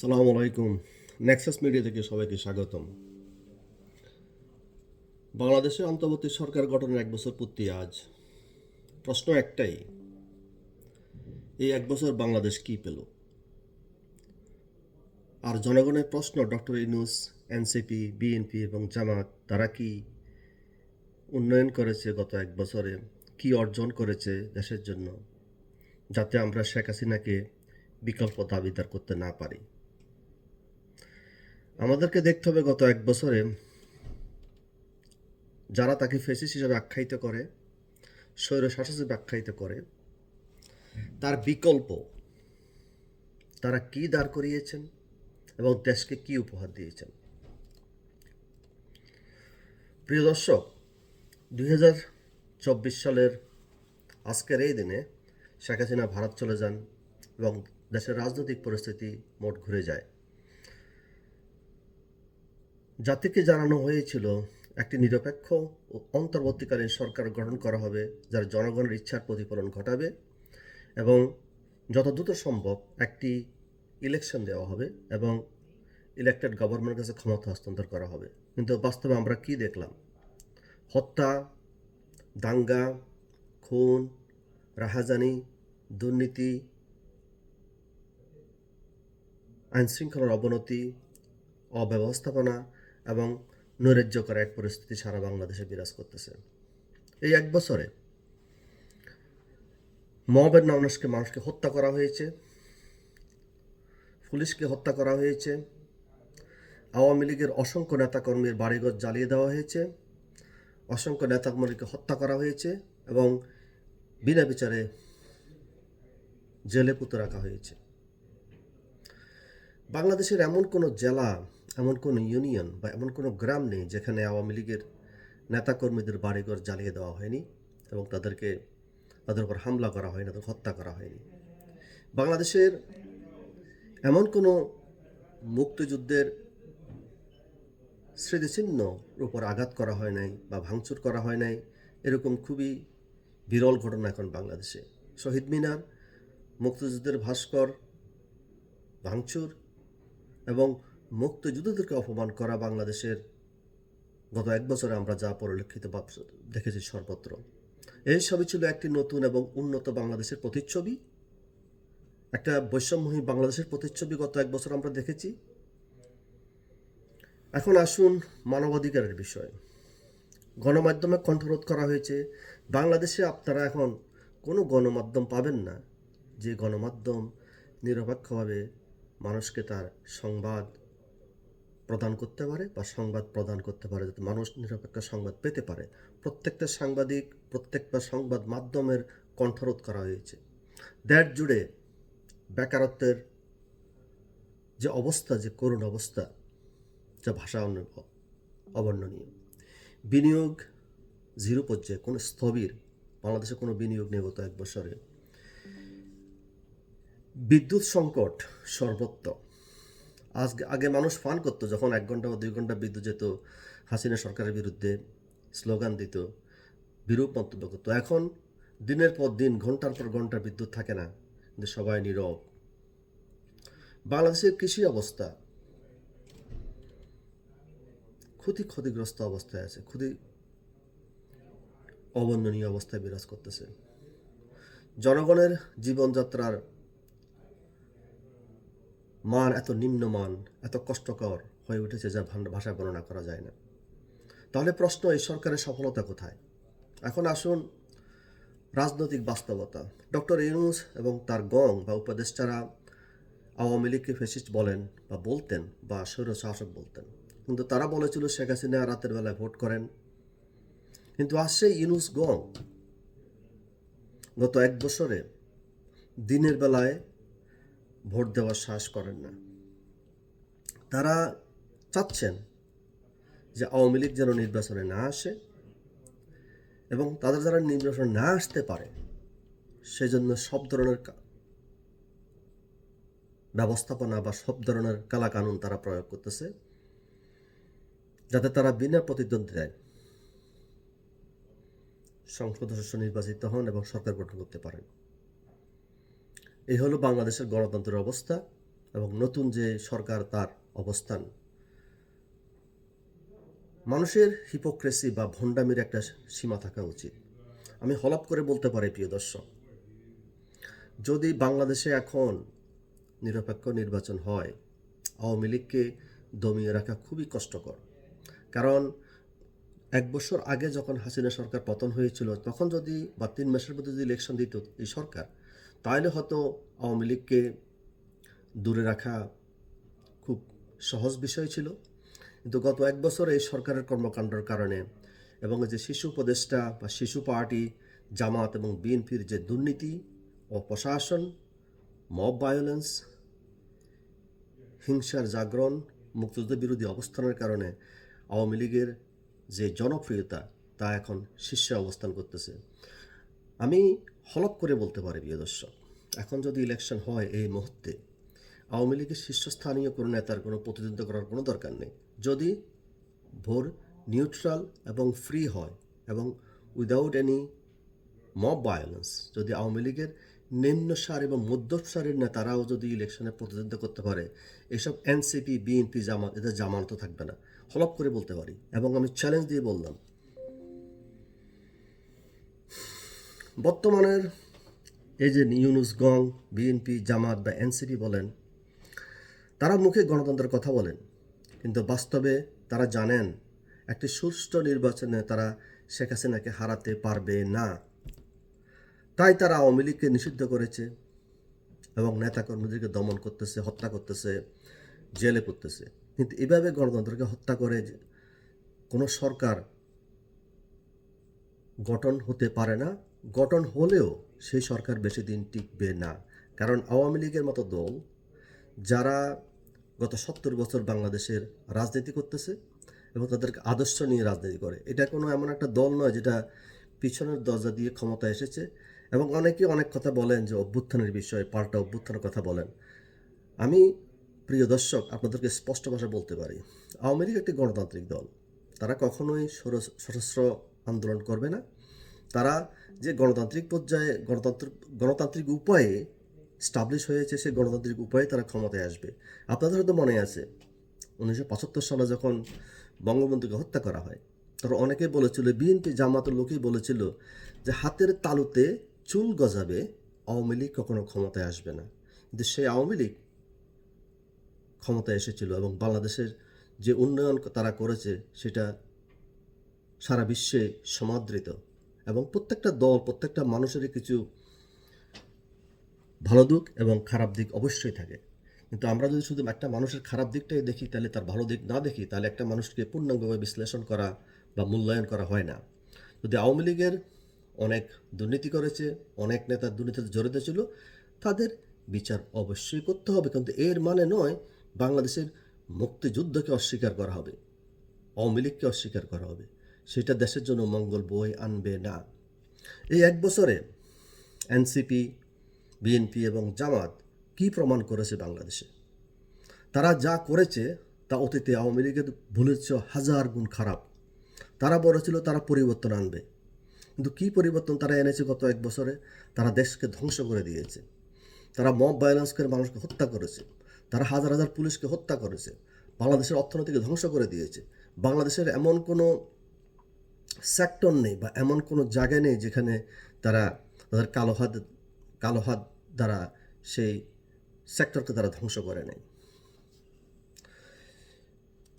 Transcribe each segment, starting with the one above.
সালাম আলাইকুম। Nexus media থেকে সবাইকে স্বাগতম। বাংলাদেশের অন্তর্বর্তী সরকার গঠনের এক বছর পূর্তি আজ। প্রশ্ন একটাই, এই এক বছর বাংলাদেশ কি পেল? আর জনগণের প্রশ্ন, ডক্টর ইনুস এনসিপি, বিএনপি এবং জামাত, তারা কি উন্নয়ন করেছে গত এক বছরে? কি অর্জন করেছে দেশের জন্য? যাতে আমরা শেখ হাসিনাকে বিকল্প দাবিদার করতে না পারি। আমাদেরকে দেখতে হবে গত এক বছরে যারা তাকে ফেসিস হিসাবে আখ্যায়িত করে, স্বৈর শাসক হিসেবে আখ্যায়িত করে, তার বিকল্প, তারা কি দাঁড় করিয়েছেন এবং দেশকে কি উপহার দিয়েছেন? প্রিয় দর্শক, দুই হাজার চব্বিশ সালের আজকের এই দিনে শেখ হাসিনা ভারত চলে যান এবং দেশের রাজনৈতিক পরিস্থিতি মোট ঘুরে যায়। জাতিকে জানানো হয়েছিল, একটি নিরপেক্ষ ও অন্তর্বর্তীকালীন সরকার গঠন করা হবে, যার জনগণের ইচ্ছার প্রতিফলন ঘটাবে এবং যত দ্রুত সম্ভব একটি ইলেকশন দেওয়া হবে এবং ইলেক্টেড গভর্নমেন্টের কাছে ক্ষমতা হস্তান্তর করা হবে। কিন্তু বাস্তবে আমরা কি দেখলাম? হত্যা, দাঙ্গা, খুন, রাহাজানি, দুর্নীতি, আইনশৃঙ্খলার অবনতি, অব্যবস্থাপনা এবং নৈরাজ্যকর এক পরিস্থিতি সারা বাংলাদেশে বিরাজ করতেছে। এই এক বছরে মবের মানুষকে মানুষকে হত্যা করা হয়েছে, পুলিশকে হত্যা করা হয়েছে, আওয়ামী লীগের অসংখ্য নেতাকর্মীর বাড়িঘর জ্বালিয়ে দেওয়া হয়েছে, অসংখ্য নেতাকর্মীকে হত্যা করা হয়েছে এবং বিনা বিচারে জেলে পুঁতে রাখা হয়েছে। বাংলাদেশের এমন কোনো জেলা এমন কোনো ইউনিয়ন বা এমন কোনো গ্রাম নেই যেখানে আওয়ামী লীগের নেতাকর্মীদের বাড়িঘর জ্বালিয়ে দেওয়া হয়নি এবং তাদেরকে, তাদের উপর হামলা করা হয়নি, তাদের হত্যা করা হয়নি। বাংলাদেশের এমন কোনো মুক্তিযুদ্ধের স্মৃতিচিহ্ন উপর আঘাত করা হয় নাই বা ভাঙচুর করা হয় নাই, এরকম খুবই বিরল ঘটনা এখন বাংলাদেশে। শহীদ মিনার, মুক্তিযুদ্ধের ভাস্কর, ভাঙচুর এবং মুক্তিযুদ্ধদেরকে অপমান করা বাংলাদেশের গত এক বছরে আমরা যা পরিলক্ষিত দেখেছি সর্বত্র। এই সবই ছিল একটি নতুন এবং উন্নত বাংলাদেশের প্রতিচ্ছবি। একটা বৈষম্যহীন বাংলাদেশের প্রতিচ্ছবি গত এক বছর আমরা দেখেছি। এখন আসুন মানবাধিকারের বিষয়। গণমাধ্যমে কণ্ঠরোধ করা হয়েছে, বাংলাদেশে আপনারা এখন কোনো গণমাধ্যম পাবেন না। যে গণমাধ্যম নিরপেক্ষভাবে মানুষকে তার সংবাদ প্রদান করতে পারে বা সংবাদ প্রদান করতে পারে, যাতে মানুষ নিরপেক্ষ সংবাদ পেতে পারে। প্রত্যেকটা সাংবাদিক, প্রত্যেকটা সংবাদ মাধ্যমের কণ্ঠরোধ করা হয়েছে। দেশ জুড়ে বেকারত্বের যে অবস্থা, যে করুণ অবস্থা, যা ভাষা অবর্ণনীয়। বিনিয়োগ জিরো পর্যায়ে, কোনো স্থবির, বাংলাদেশে কোনো বিনিয়োগ নেই গত এক বছরে। বিদ্যুৎ সংকট সর্বত্র আজ আগে মানুষ ফান করতো, যখন এক ঘণ্টা বা দুই ঘণ্টা বিদ্যুৎ যেত, হাসিনা সরকারের বিরুদ্ধে স্লোগান দিত, বিরূপ মন্তব্য করতো। এখন দিনের পর দিন, ঘণ্টার পর ঘণ্টা বিদ্যুৎ থাকে না, কিন্তু সবাই নীরব। বাংলাদেশের কৃষি অবস্থা ক্ষতি ক্ষতিগ্রস্ত অবস্থায় আছে, ক্ষতি অবর্ণনীয় অবস্থায় বিরাজ করতেছে। জনগণের জীবনযাত্রার মান এত নিম্নমান, এত কষ্টকর হয়ে উঠেছে যা ভাষায় বর্ণনা করা যায় না। তাহলে প্রশ্ন, এই সরকারের সফলতা কোথায়? এখন আসুন রাজনৈতিক বাস্তবতা। ডক্টর ইউনুস এবং তার গং বা উপদেষ্টারা আওয়ামী লীগকে ফেসিস্ট বলেন বা বলতেন বা স্বৈর শাসক বলতেন। কিন্তু তারা বলেছিল, শেখ হাসিনা রাতের বেলায় ভোট করেন। কিন্তু আজ সেই ইউনুস গং। গত এক বছরে দিনের বেলায় ভোট দেওয়ার সাহস করেন না। তারা চাচ্ছেন যে আওয়ামী লীগ যেন নির্বাচনে না আসে এবং তাদের যারা নির্বাচনে না আসতে পারে, সেজন্য সব ধরনের ব্যবস্থাপনা বা সব ধরনের কালাকানুন তারা প্রয়োগ করতেছে, যাতে তারা বিনা প্রতিদ্বন্দ্বিতায় সংসদ সদস্য নির্বাচিত হন এবং সরকার গঠন করতে পারেন। এই হলো বাংলাদেশের গণতন্ত্রের অবস্থা এবং নতুন যে সরকার তার অবস্থান। মানুষের হিপোক্রেসি বা ভণ্ডামির একটা সীমা থাকা উচিত। আমি হলপ করে বলতে পারি, প্রিয় দর্শক, যদি বাংলাদেশে এখন নিরপেক্ষ নির্বাচন হয়, আওয়ামী লীগকে দমিয়ে রাখা খুবই কষ্টকর। কারণ এক বছর আগে যখন হাসিনা সরকার পতন হয়েছিল, তখন যদি বা তিন মাসের মধ্যে যদি ইলেকশন দিত এই সরকার তাহলে হয়তো আওয়ামী লীগকে দূরে রাখা খুব সহজ বিষয় ছিল। কিন্তু গত এক বছর এই সরকারের কর্মকাণ্ডের কারণে এবং যে শিশু উপদেষ্টা বা শিশু পার্টি, জামাত এবং বিএনপির যে দুর্নীতি ও প্রশাসন, মব ভায়োলেন্স, হিংসার জাগরণ মুক্তিযুদ্ধ বিরোধী অবস্থানের কারণে আওয়ামী লীগের যে জনপ্রিয়তা, তা এখন শীর্ষে অবস্থান করতেছে। আমি হলপ করে বলতে পারি, প্রিয় দর্শক। এখন যদি ইলেকশন হয় এই মুহূর্তে, আওয়ামী লীগের শীর্ষস্থানীয় কোনো নেতার কোনো প্রতিদ্বন্দ্বিতা করার কোনো দরকার নেই। যদি ভোর নিউট্রাল এবং ফ্রি হয় এবং উইদাউট এনি মব ভায়োলেন্স যদি আওয়ামী লীগের নিম্ন সার এবং মধ্য সারের নেতারাও যদি ইলেকশনে প্রতিদ্বন্দ্বিতা করতে পারে, এসব এনসিপি বিএনপি জামাত এদের জামানত থাকবে না। হলপ করে বলতে পারি। এবং আমি চ্যালেঞ্জ দিয়ে বললাম বর্তমানের এই যে ইউনুস গং, বিএনপি, জামাত বা এনসিপি বলেন, তারা মুখে গণতন্ত্রের কথা বলেন, কিন্তু বাস্তবে তারা জানেন একটি সুষ্ঠু নির্বাচনে তারা শেখ হাসিনাকে হারাতে পারবে না। তাই তারা আওয়ামী লীগকে নিষিদ্ধ করেছে এবং নেতাকর্মীদেরকে দমন করতেছে, হত্যা করতেছে, জেলে করতেছে কিন্তু এভাবে গণতন্ত্রকে হত্যা করে কোনো সরকার গঠন হতে পারে না গঠন হলেও সেই সরকার বেশি দিন টিকবে না। কারণ আওয়ামী লীগের মতো দল, যারা গত সত্তর বছর বাংলাদেশের রাজনীতি করতেছে এবং তাদেরকে আদর্শ নিয়ে রাজনীতি করে, এটা কোনো এমন একটা দল নয় যেটা পিছনের দরজা দিয়ে ক্ষমতা এসেছে। এবং অনেকে অনেক কথা বলেন যে অভ্যুত্থানের বিষয়ে, পাল্টা অভ্যুত্থানের কথা বলেন। আমি, প্রিয় দর্শক, আপনাদেরকে স্পষ্ট ভাষায় বলতে পারি, আওয়ামী লীগ একটি গণতান্ত্রিক দল। তারা কখনোই সশস্ত্র আন্দোলন করবে না। তারা যে গণতান্ত্রিক পর্যায়ে গণতন্ত্র গণতান্ত্রিক উপায়ে স্টাবলিশ হয়েছে সেই গণতান্ত্রিক উপায়ে তারা ক্ষমতায় আসবে। আপনাদের হয়তো মনে আছে, উনিশশো পঁচাত্তর সালে যখন বঙ্গবন্ধুকে হত্যা করা হয়, তখন অনেকেই বলেছিল, বিএনপি জামাতের লোকেই বলেছিল যে হাতের তালুতে চুল গজাবে, আওয়ামী লীগ কখনো ক্ষমতায় আসবে না। কিন্তু সেই আওয়ামী লীগ ক্ষমতায় এসেছিল এবং বাংলাদেশের যে উন্নয়ন তারা করেছে, সেটা সারা বিশ্বে সমাদৃত। এবং প্রত্যেকটা দল, প্রত্যেকটা মানুষেরই কিছু ভালো দিক এবং খারাপ দিক অবশ্যই থাকে। কিন্তু আমরা যদি শুধু একটা মানুষের খারাপ দিকটাই দেখি, তাহলে তার ভালো দিক না দেখি, তাহলে একটা মানুষকে পূর্ণাঙ্গভাবে বিশ্লেষণ করা বা মূল্যায়ন করা হয় না। যদি আওয়ামী লীগের অনেক দুর্নীতি করেছে, অনেক নেতা দুর্নীতিতে জড়িত ছিল, তাদের বিচার অবশ্যই করতে হবে। কিন্তু এর মানে নয় বাংলাদেশের মুক্তিযুদ্ধকে অস্বীকার করা হবে, আওয়ামী লীগকে অস্বীকার করা হবে। সেটা দেশের জন্য মঙ্গল বই আনবে না। এই এক বছরে এনসিপি, বিএনপি এবং জামাত কি প্রমাণ করেছে বাংলাদেশে? তারা যা করেছে তা অতীতে আওয়ামী লীগের ভুলের হাজার গুণ খারাপ। তারা বলেছিল তারা পরিবর্তন আনবে। কিন্তু কি পরিবর্তন তারা এনেছে গত এক বছরে? তারা দেশকে ধ্বংস করে দিয়েছে। তারা মব ভায়োলেন্স করে মানুষকে হত্যা করেছে। তারা হাজার হাজার পুলিশকে হত্যা করেছে। বাংলাদেশের অর্থনীতিকে ধ্বংস করে দিয়েছে। বাংলাদেশের এমন কোনো সেক্টর নেই বা এমন কোনো জায়গা নেই যেখানে তারা তাদের কালো হাত কালো হাত দ্বারা সেই সেক্টরকে তারা ধ্বংস করে নেয়।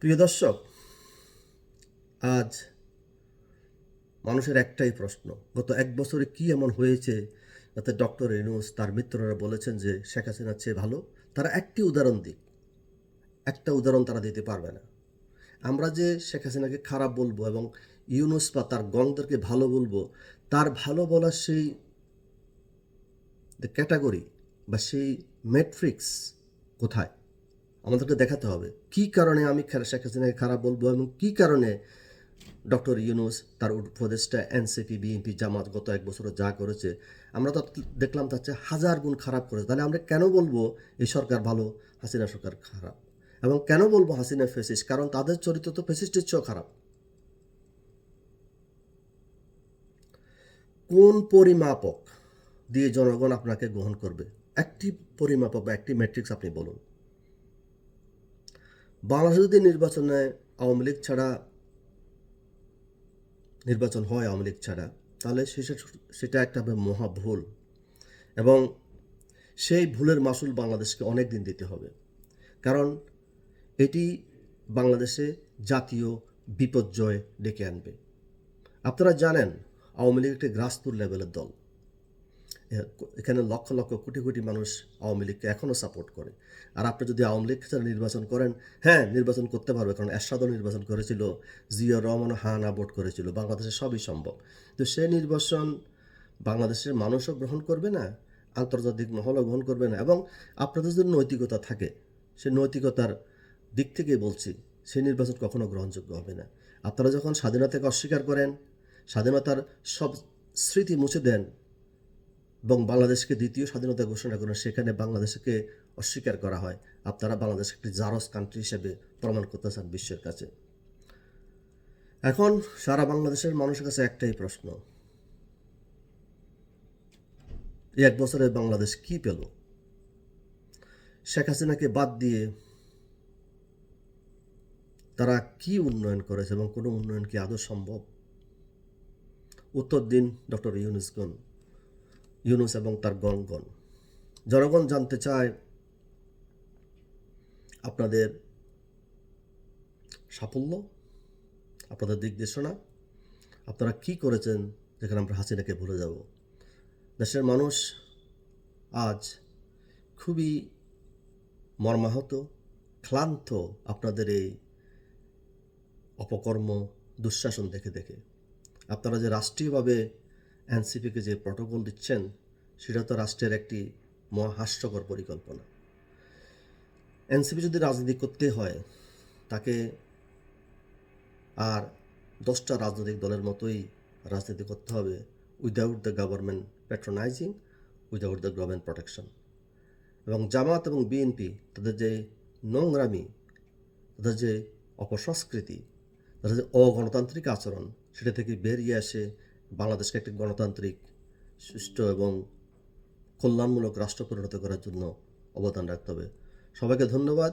প্রিয় দর্শক, আজ মানুষের একটাই প্রশ্ন, গত এক বছরে কি এমন হয়েছে? যাতে ডক্টর ইনুস তার মিত্ররা বলেছেন যে শেখ হাসিনার চেয়ে ভালো। তারা একটি উদাহরণ দিক, একটা উদাহরণ তারা দিতে পারবে না। আমরা যে শেখ হাসিনাকে খারাপ বলব এবং ইউনুস বা তার গংদেরকে ভালো বলব, তার ভালো বলার সেই ক্যাটাগরি বা সেই ম্যাট্রিক্স কোথায়? আমাদেরকে দেখাতে হবে। কি কারণে আমি শেখ হাসিনাকে খারাপ বলব এবং কি কারণে ডক্টর ইউনুস, তার উপদেষ্টা, এনসিপি, বিএনপি, জামাত গত এক বছরে যা করেছে, আমরা তো দেখলাম তার চেয়ে হাজার গুণ খারাপ করেছে। তাহলে আমরা কেন বলব এই সরকার ভালো, হাসিনা সরকার খারাপ? এবং কেন বলব হাসিনা ফেসিস কারণ তাদের চরিত্র তো ফেসিস্টের চেয়েও খারাপ। কোন পরিমাপক দিয়ে জনগণ আপনাকে গ্রহণ করবে? একটি পরিমাপক বা একটি ম্যাট্রিক্স আপনি বলুন। বাংলাদেশে যদি নির্বাচনে আওয়ামী লীগ ছাড়া নির্বাচন হয় আওয়ামী লীগ ছাড়া, তাহলে সেটা সেটা একটা মহা ভুল এবং সেই ভুলের মাসুল বাংলাদেশকে অনেক দিন দিতে হবে। কারণ এটি বাংলাদেশে জাতীয় বিপর্যয় ডেকে আনবে। আপনারা জানেন আওয়ামী লীগ একটি গ্রাসপুর লেভেলের দল। এখানে লক্ষ লক্ষ কোটি কোটি মানুষ আওয়ামী লীগকে এখনও সাপোর্ট করে। আর আপনি যদি আওয়ামী লীগ নির্বাচন করেন হ্যাঁ নির্বাচন করতে পারবে, কারণ এরশাদও নির্বাচন করেছিল, জিয়া রহমান হানা ভোট করেছিল, বাংলাদেশে সবই সম্ভব। তো সেই নির্বাচন বাংলাদেশের মানুষও গ্রহণ করবে না, আন্তর্জাতিক মহলও গ্রহণ করবে না, এবং আপনাদের যদি নৈতিকতা থাকে, সে নৈতিকতার দিক থেকে বলছি সেই নির্বাচন কখনো গ্রহণযোগ্য হবে না। আপনারা যখন স্বাধীনতাকে অস্বীকার করেন স্বাধীনতার সব স্মৃতি মুছে দেন এবং বাংলাদেশকে দ্বিতীয় স্বাধীনতা ঘোষণা করেন, সেখানে বাংলাদেশকে অস্বীকার করা হয়। আপনারা বাংলাদেশ একটি জারস কান্ট্রি হিসেবে প্রমাণ করতে চান বিশ্বের কাছে। এখন সারা বাংলাদেশের মানুষের কাছে একটাই প্রশ্ন। এই এক বছরে বাংলাদেশ কি পেল? শেখ হাসিনাকে বাদ দিয়ে তারা কি উন্নয়ন করেছে এবং কোনো উন্নয়ন কি আদৌ সম্ভব? উত্তর দিন ডক্টর ইউনুসগন ইউনুস এবং তার গণগণ। জনগণ জানতে চায় আপনাদের সাফল্য, আপনাদের দিক নির্দেশনা, আপনারা কি করেছেন যেখানে আমরা হাসিনাকে ভুলে যাব? দেশের মানুষ আজ খুবই মর্মাহত, ক্লান্ত আপনাদের এই অপকর্ম, দুঃশাসন দেখে দেখে। আপনারা যে রাষ্ট্রীয়ভাবে এনসিপিকে যে প্রটোকল দিচ্ছেন, সেটা তো রাষ্ট্রের একটি মহাহাস্যকর পরিকল্পনা। এনসিপি যদি রাজনীতি করতে হয়, তাকে আর দশটা রাজনৈতিক দলের মতোই রাজনীতি করতে হবে without the government patronising without the government protection এবং জামাত এবং বিএনপি, তাদের যে নোংরামি, তাদের যে অপসংস্কৃতি, তাদের যে অগণতান্ত্রিক আচরণ সেটা থেকে বেরিয়ে আসে বাংলাদেশকে একটি গণতান্ত্রিক, সুষ্ঠু এবং কল্যাণমূলক রাষ্ট্র পরিণত করার জন্য অবদান রাখতে হবে। সবাইকে ধন্যবাদ।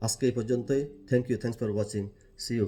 আজকে এই পর্যন্তই। Thank you thanks for watching see you